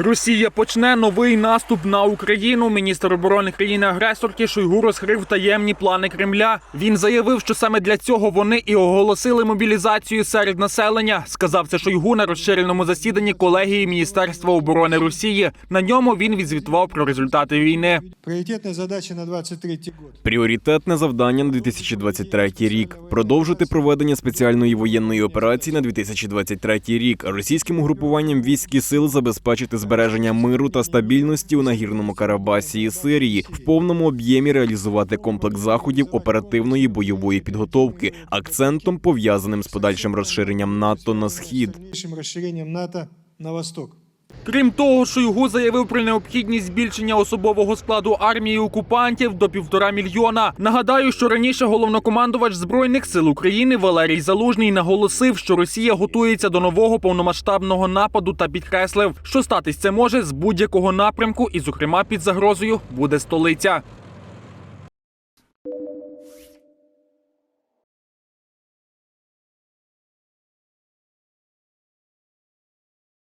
Росія почне новий наступ на Україну. Міністр оборони країни-агресорки Шойгу розкрив таємні плани Кремля. Він заявив, що саме для цього вони і оголосили мобілізацію серед населення. Сказав це Шойгу на розширеному засіданні колегії Міністерства оборони Росії. На ньому він відзвітував про результати війни. Приоритетная задача на 23 год. Пріоритетне завдання на 2023 рік продовжити проведення спеціальної воєнної операції на 2023 рік. Російським угрупуванням військ і сил забезпечити збереження миру та стабільності у нагірному Карабасі і Сирії, в повному об'ємі реалізувати комплекс заходів оперативної бойової підготовки, акцентом пов'язаним з подальшим розширенням НАТО на схід. Розширенням НАТО на восток. Крім того, Шойгу заявив про необхідність збільшення особового складу армії окупантів до півтора мільйона. Нагадаю, що раніше головнокомандувач збройних сил України Валерій Залужний наголосив, що Росія готується до нового повномасштабного нападу та підкреслив, що статись це може з будь-якого напрямку, і, зокрема, під загрозою буде столиця.